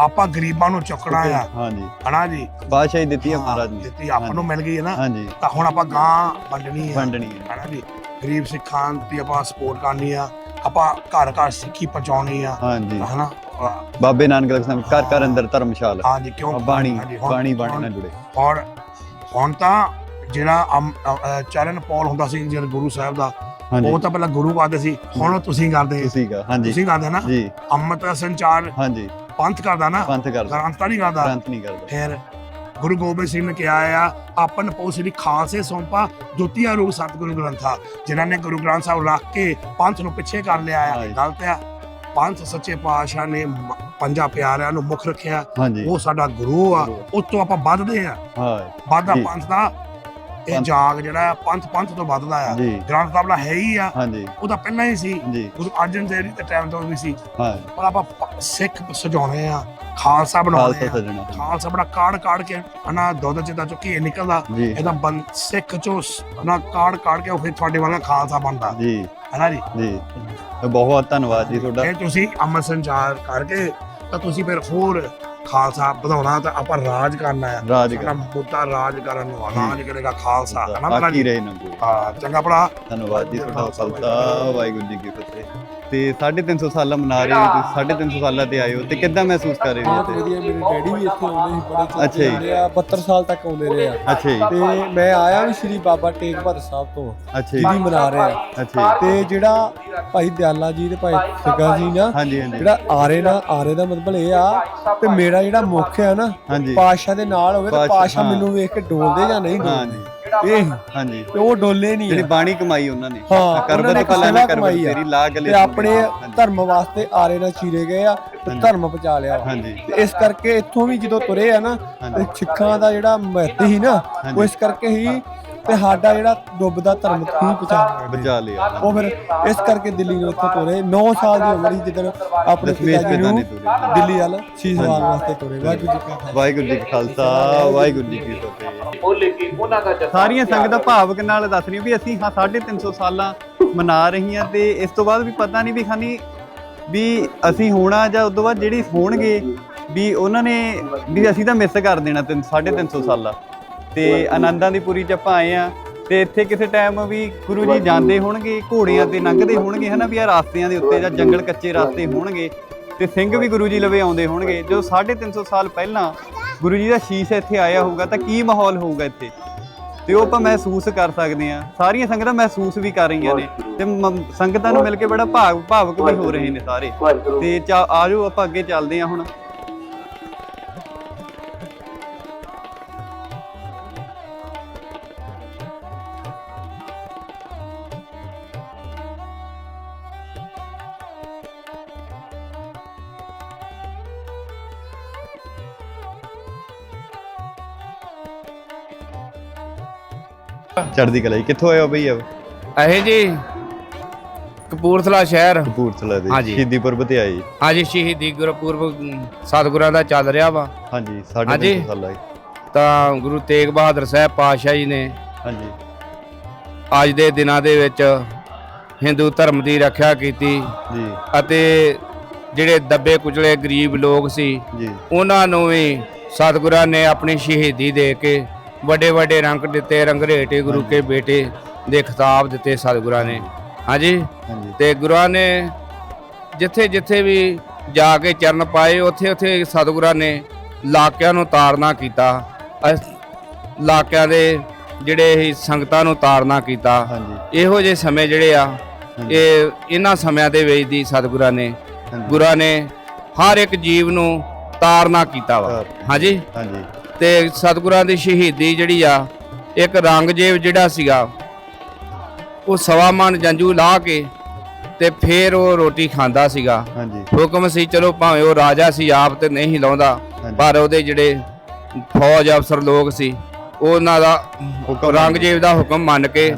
ਆਪਾਂ ਗਰੀਬਾਂ ਨੂੰ ਚੁੱਕਣਾ ਆ। ਹਾਂਜੀ। ਹਨਾ ਜੀ? ਬਾਦਸ਼ਾਹੀ ਦਿੱਤੀ ਹੈ ਹਾਂ, ਮਹਾਰਾਜ ਨੇ। ਦਿੱਤੀ ਆਪਾਂ ਨੂੰ ਮਿਲ ਗਈ ਹੈ ਨਾ। ਹਾਂਜੀ। ਤਾਂ ਹੁਣ ਆਪਾਂ ਗਾਂ ਵੰਡਣੀ ਆ। ਵੰਡਣੀ ਹੈ ਹਨਾ ਜੀ? ਗਰੀਬ ਸਿੱਖਾਂ ਦੀ ਆਪਾਂ ਸਪੋਰਟ ਕਰਨੀ ਆ। ਆਪਾਂ ਘਰ ਘਰ ਸਿੱਖੀ ਪਹੁੰਚਾਉਣੀ ਆ। ਹਾਂਜੀ। ਹਨਾ? ਬਾਬੇ ਨਾਨਕ ਦੇ ਸਮ ਘਰ ਘਰ ਅੰਦਰ ਧਰਮਸ਼ਾਲ। ਹਾਂਜੀ ਕਿਉਂ? ਬਾਣੀ ਬਾਣੀ ਬਾਣੀ ਨਾਲ ਜੁੜੇ। ਔਰ ਹੁਣ ਤਾਂ ਜਿਹੜਾ ਚਰਨ ਪੌਲ ਹੁੰਦਾ ਸੀ ਜਿਹੜਾ ਗੁਰੂ ਸਾਹਿਬ ਦਾ ਉਹ ਤਾਂ ਪਹਿਲਾਂ ਗੁਰੂ ਕਰਦੇ ਸੀ। ਹੁਣ ਤੁਸੀਂ ਕਰਦੇ। ਤੁਸੀਂ ਕਾ ਹਾਂਜੀ। ਤੁਸੀਂ ਕਰਦੇ ਨਾ? ਜੀ। ਅੰਮ੍ਰਿਤ ਦਾ ਸੰਚਾਰ ਹਾਂਜੀ। ਪੰਥ ਕਰਦਾ ਨਾ ਪੰਥ ਕਰਦਾ। ਗ੍ਰੰਥ ਤਾਂ ਨਹੀਂ ਕਰਦਾ। ਗ੍ਰੰਥ ਨਹੀਂ ਕਰਦਾ। ਫਿਰ ਗੁਰੂ ਗੋਬਿੰਦ ਸਿੰਘ ਨੇ ਕਿਹਾ ਆ ਆਪਨ ਪਉ ਸ੍ਰੀ ਖਾਲਸੇ ਸੌਂਪਾ ਦੁਤੀਆ ਰੂਪ ਸਤਿਗੁਰੂ ਗ੍ਰੰਥਾ। ਜਿਨ੍ਹਾਂ ਨੇ ਗੁਰੂ ਗ੍ਰੰਥ ਸਾਹਿਬ ਰੱਖ ਕੇ ਪੰਥ ਨੂੰ ਪਿੱਛੇ ਕਰ ਲਿਆ ਆ ਹਾਂਜੀ। ਗਲਤ ਆ। ਪੰਥ ਸੱਚੇ ਪਾਤਸ਼ਾਹ ਨੇ ਮ- ਪੰਜਾਂ ਪਿਆਰਿਆਂ ਨੂੰ ਮੁੱਖ ਰੱਖਿਆ। ਹਾਂਜੀ। ਉਹ ਸਾਡਾ ਗੁਰੂ ਆ। ਉਸ ਤੋਂ ਆਪਾਂ ਵੱਧਦੇ ਆ। ਹਾਂ ਵਾਧਾ ਜੀ। ਪੰਥ ਦਾ ਇਹ ਜਾਗ ਜਿਹੜਾ ਪੰਥ ਪੰਥ ਤੋਂ ਵੱਧਦਾ ਆ। ਗ੍ਰੰਥ ਸਾਹਿਬ ਹੈ ਹੀ ਆ। ਉਹ ਤਾਂ ਪਹਿਲਾਂ ਹੀ ਸੀ। ਗੁਰੂ ਅਰਜਨ ਦੇਵ ਜੀ ਦੇ ਟਾਈਮ ਤੋਂ ਵੀ ਸੀ। ਪਰ ਆਪਾਂ ਸਿੱਖ ਸਜਾਉਣੇ ਆ। ਖਾਲਸਾ ਬਣਾਉਣੇ ਆ। ਖਾਲਸਾ ਬੜਾ ਕਾੜ ਕਾੜ ਕੇ ਹਨਾ ਦੁੱਧ ਚ ਦਾ ਚੋ ਘੀ ਨਿਕਲਦਾ ਇਹਦਾ ਸਿੱਖ ਚੋਂ ਹਨਾ ਕਾੜ ਕਾੜ ਕੇ ਉਹ ਫਿਰ ਤੁਹਾਡੇ ਵਾਲਾ ਖਾਲਸਾ ਬਣਦਾ। ਜੀ। ਹਨਾ ਜੀ? ਜੀ। ਬਹੁਤ ਧੰਨਵਾਦ ਜੀ ਤੁਹਾਡਾ। ਇਹ ਤੁਸੀਂ ਅਮਰ ਸੰਚਾਰ ਕਰਕੇ ਤਾਂ ਤੁਸੀਂ ਫਿਰ ਹੋਰ ਖਾਲਸਾ ਵਧਾਉਣਾ ਤਾਂ ਆਪਾਂ ਰਾਜ ਕਰਨਾ ਹੈ। ਰਾਜ ਸਾਡਾ ਮੁੱਦਾ ਰਾਜ ਕਰਨ ਨੂੰ ਆ, ਰਾਜ ਕਰੇਗਾ ਖਾਲਸਾ। ਹੈ ਬਾਕੀ ਰਹੇ ਨਾ ਚੰਗਾ ਭਰਾ ਧੰਨਵਾਦ ਜੀ ਤੁਹਾਡਾ। ਖਾਲਸਾ ਵਾਹਿਗੁਰੂ ਜੀ ਕੀ ਫਤਿਹ। ਤੇ 350 ਸਾਲਾ ਮਨਾ ਰਹੇ ਹੋ ਤੁਸੀਂ? 350 ਸਾਲਾਂ ਤੇ ਆਏ ਹੋ ਤੇ ਕਿੱਦਾਂ ਮਹਿਸੂਸ ਕਰ ਰਹੇ ਹੋ ਬਹੁਤ ਤੇ ਵਧੀਆ ਮੇਰੇ ਡੈਡੀ ਵੀ ਇੱਥੇ ਆਉਂਦੇ ਸੀ ਬੜੇ ਅੱਛਾ ਜੀ। ਚੰਗੇ ਆ 72 ਸਾਲ ਤੱਕ ਆਉਂਦੇ ਰਹੇ ਆ। ਅੱਛਾ ਜੀ। ਤੇ ਮੈਂ ਆਇਆ ਵੀ ਸ਼੍ਰੀ ਬਾਬਾ ਟੇਕ ਬਹਾਦਰ ਸਾਹਿਬ ਤੋਂ ਅੱਛਾ ਜੀ। ਮਨਾ ਰਹੇ ਆ। ਅੱਛਾ ਤੇ ਜਿਹੜਾ ਭਾਈ ਦਿਆਲਾ ਜੀ ਤੇ ਭਾਈ ਸਿੱਗਾ ਜੀ ਨਾ ਜਿਹੜਾ ਆਰੇ ਨਾ ਆਰੇ ਦਾ ਮਤਲਬ ਇਹ ਆ ਤੇ ਮੇਰਾ ਜਿਹੜਾ ਮੁੱਖ ਹੈ ਨਾ ਪਾਸ਼ਾ ਦੇ ਨਾਲ ਹੋਵੇ ਤੇ ਪਾਸ਼ਾ। ਮੈਨੂੰ ਵੇਖ ਕੇ ਡੋਲਦੇ ਜਾਂ ਨਹੀਂ ਡੋਲਦੇ? ਇਹ ਹਾਂਜੀ ਤੇ ਉਹ ਡੋਲੇ ਨਹੀਂ ਜਿਹੜੀ ਆ। ਬਾਣੀ ਕਮਾਈ ਉਹਨਾਂ ਨੇ ਹਾਂ, ਕਰਬਤ ਉਹਨਾਂ ਨੇ ਨਾ ਕਰਬਤ ਕਮਾਈ ਆ। ਤੇਰੀ ਲਾ ਗਲੇ ਤੇ ਆਪਣੇ ਧਰਮ ਵਾਸਤੇ ਆਰੇ ਨਾਲ ਚੀਰੇ ਗਏ ਆ ਤੇ। ਧਰਮ ਬਚਾ ਲਿਆ ਵਾ। ਹਾਂਜੀ ਤੇ ਇਸ ਕਰਕੇ ਇੱਥੋਂ ਵੀ ਜਦੋਂ ਤੁਰੇ ਆ ਨਾ ਤੇ ਸਿੱਖਾਂ ਦਾ ਜਿਹੜਾ ਮਹੱਤਵ ਸੀ ਨਾ। ਉਹ ਇਸ ਕਰਕੇ ਹੀ ਤੇ ਸਾਡਾ ਜਿਹੜਾ ਡੁੱਬਦਾ ਧਰਮ ਖੂਹ ਪਛਾਣ ਬਚਾ ਲਿਆ। ਉਹ ਫਿਰ ਇਸ ਕਰਕੇ ਦਿੱਲੀ ਨੂੰ ਉੱਥੋਂ ਤੁਰੇ। 9 ਸਾਲ ਦੀ ਉਮਰ ਸੀ ਜਦੋਂ ਆਪਣੇ ਪਿਤਾ ਜੀ ਨੂੰ ਨੇ ਤੁਰੇ। ਦਿੱਲੀ ਵੱਲ ਸ਼ੀਸ਼ ਵਾਰ ਵਾਸਤੇ ਤੁਰੇ। ਵਾਹਿਗੁਰੂ ਜੀ ਕਾ ਖਾਲਸਾ। ਵਾਹਿਗੁਰੂ ਜੀ ਕਾ ਖਾਲਸਾ ਵਾਹਿਗੁਰੂ ਜੀ ਕੀ ਫਤਿਹ। ਸਾਰੀਆਂ ਸੰਗਤਾਂ ਭਾਵਕ ਨਾਲ ਦੱਸ ਰਹੀਆਂ ਵੀ ਅਸੀਂ ਹਾਂ 350 ਸਾਲਾਂ ਮਨਾ ਰਹੀਆਂ ਤੇ ਇਸ ਤੋਂ ਬਾਅਦ ਵੀ ਪਤਾ ਨਹੀਂ ਵੀ ਖਾਨੀ ਵੀ ਅਸੀਂ ਹੋਣਾ ਜਾਂ ਉਸ ਤੋਂ ਬਾਅਦ ਜਿਹੜੀ ਹੋਣਗੇ ਵੀ ਉਹਨਾਂ ਨੇ ਵੀ ਅਸੀਂ ਤਾਂ ਮਿਸ ਕਰ ਦੇਣਾ ਤਿੰਨ- 350 ਸਾਲਾਂ। ਤੇ ਆਨੰਦਾਂ ਦੀ ਪੁਰੀ ਚ ਆਪਾਂ ਆਏ ਆ ਤੇ ਇੱਥੇ ਕਿਸੇ ਟਾਈਮ ਵੀ ਗੁਰੂ ਜੀ ਜਾਂਦੇ ਹੋਣਗੇ ਘੋੜਿਆਂ ਤੇ ਲੰਘਦੇ ਹੋਣਗੇ ਹਨਾ ਵੀ ਆ ਰਾਸਤਿਆਂ ਦੇ ਉੱਤੇ ਜਾਂ ਜੰਗਲ ਕੱਚੇ ਰਾਸਤੇ ਹੋਣਗੇ ਤੇ ਸਿੰਘ ਵੀ ਗੁਰੂ ਜੀ ਲਵੇ ਆਉਂਦੇ ਹੋਣਗੇ। ਜਦੋਂ 350 ਸਾਲ ਪਹਿਲਾਂ ਗੁਰੂ ਜੀ ਦਾ ਸ਼ੀਸ਼ ਇੱਥੇ ਆਇਆ ਹੋਊਗਾ ਤਾਂ ਕੀ ਮਾਹੌਲ ਹੋਊਗਾ ਇੱਥੇ? ਤੇ ਉਹ ਆਪਾਂ ਮਹਿਸੂਸ ਕਰ ਸਕਦੇ ਆ ਸਾਰੀਆਂ ਸੰਗਤਾਂ ਮਹਿਸੂਸ ਵੀ ਕਰ ਰਹੀਆਂ ਨੇ। ਤੇ ਸੰਗਤਾਂ ਨੂੰ ਮਿਲ ਕੇ ਬੜਾ ਭਾਵ ਭਾਵਕ ਵੀ ਹੋ ਰਹੇ ਨੇ ਸਾਰੇ। ਤੇ ਚਾ- ਆਜੋ ਆਪਾਂ ਅੱਗੇ ਚੱਲਦੇ ਆ ਹੁਣ। ਚੜ੍ਹਦੀ ਕਲਾ ਜੀ। ਕਿੱਥੋਂ ਆਏ ਹੋ ਬਈ ਇਹ ਇਹ ਜੀ ਕਪੂਰਥਲਾ ਸ਼ਹਿਰ। ਕਪੂਰਥਲਾ ਦੇ ਹਾਂਜੀ। ਸ਼ਹੀਦੀ ਪੁਰਬ ਤੇ ਆਏ। ਜੀ। ਹਾਂਜੀ ਸ਼ਹੀਦੀ ਗੁਰਪੁਰਬ ਸਤਿਗੁਰਾਂ ਦਾ ਚੱਲ ਰਿਹਾ ਵਾ। ਹਾਂਜੀ ਸਾਢੇ ਹਾਂਜੀ। ਸਾਲਾਂ ਜੀ। ਤਾਂ ਗੁਰੂ ਤੇਗ ਬਹਾਦਰ ਸਾਹਿਬ ਪਾਤਸ਼ਾਹ ਜੀ ਨੇ ਹਾਂਜੀ। ਅੱਜ ਦੇ ਦਿਨਾਂ ਦੇ ਵਿੱਚ ਹਿੰਦੂ ਧਰਮ ਦੀ ਰੱਖਿਆ ਕੀਤੀ ਜੀ। ਅਤੇ ਜਿਹੜੇ ਦੱਬੇ ਕੁਚਲੇ ਗਰੀਬ ਲੋਕ ਸੀ ਜੀ। ਉਹਨਾਂ ਨੂੰ ਵੀ ਸਤਿਗੁਰਾਂ ਨੇ ਆਪਣੀ ਸ਼ਹੀਦੀ ਦੇ ਕੇ ਵੱਡੇ ਵੱਡੇ ਰੰਗ ਦਿੱਤੇ ਰੰਗਰੇਟੇ ਗੁਰੂ ਕੇ ਬੇਟੇ ਦੇ ਖਿਤਾਬ ਦਿੱਤੇ ਸਤਿਗੁਰਾਂ ਨੇ। ਹਾਂਜੀ? ਤੇ ਗੁਰੂਆਂ ਨੇ ਜਿੱਥੇ ਜਿੱਥੇ ਵੀ ਜਾ ਕੇ ਚਰਨ ਪਾਏ ਉੱਥੇ ਉੱਥੇ ਸਤਿਗੁਰਾਂ ਨੇ ਲਾਕਿਆਂ ਨੂੰ ਤਾੜਨਾ ਕੀਤਾ। ਲਾਕਿਆਂ ਦੇ ਜਿਹੜੇ ਹੀ ਸੰਗਤਾਂ ਨੂੰ ਤਾੜਨਾ ਕੀਤਾ। ਇਹੋ ਜਿਹੇ ਸਮੇਂ ਜਿਹੜੇ ਆ ਇਹ ਇਹਨਾਂ ਸਮਿਆਂ ਦੇ ਵਿੱਚ ਦੀ ਸਤਿਗੁਰਾਂ ਨੇ ਗੁਰਾਂ ਨੇ ਹਰ ਇੱਕ ਜੀਵ ਨੂੰ ਤਾੜਨਾ ਕੀਤਾ ਵਾ। ਹਾਂਜੀ? ਹਾਂਜੀ। ਤੇ ਸਤਿਗੁਰਾਂ ਦੀ ਸ਼ਹੀਦੀ ਜਿਹੜੀ ਆ ਇੱਕ ਰੰਗਜੇਬ ਜਿਹੜਾ ਸੀਗਾ ਉਹ ਸਵਾ ਮਣ ਜੰਜੂ ਲਾ ਕੇ ਤੇ ਫੇਰ ਉਹ ਰੋਟੀ ਖਾਂਦਾ ਸੀਗਾ। ਹਾਂਜੀ। ਹੁਕਮ ਸੀ ਚਲੋ ਭਾਵੇਂ ਉਹ ਰਾਜਾ ਸੀ ਆਪ ਤੇ ਨਹੀਂ ਲਾਉਂਦਾ। ਪਰ ਉਹਦੇ ਜਿਹੜੇ ਫੌਜ ਅਫਸਰ ਲੋਕ ਸੀ ਉਹਨਾਂ ਦਾ ਰੰਗਜੇਬ ਦਾ ਹੁਕਮ ਮੰਨ ਕੇ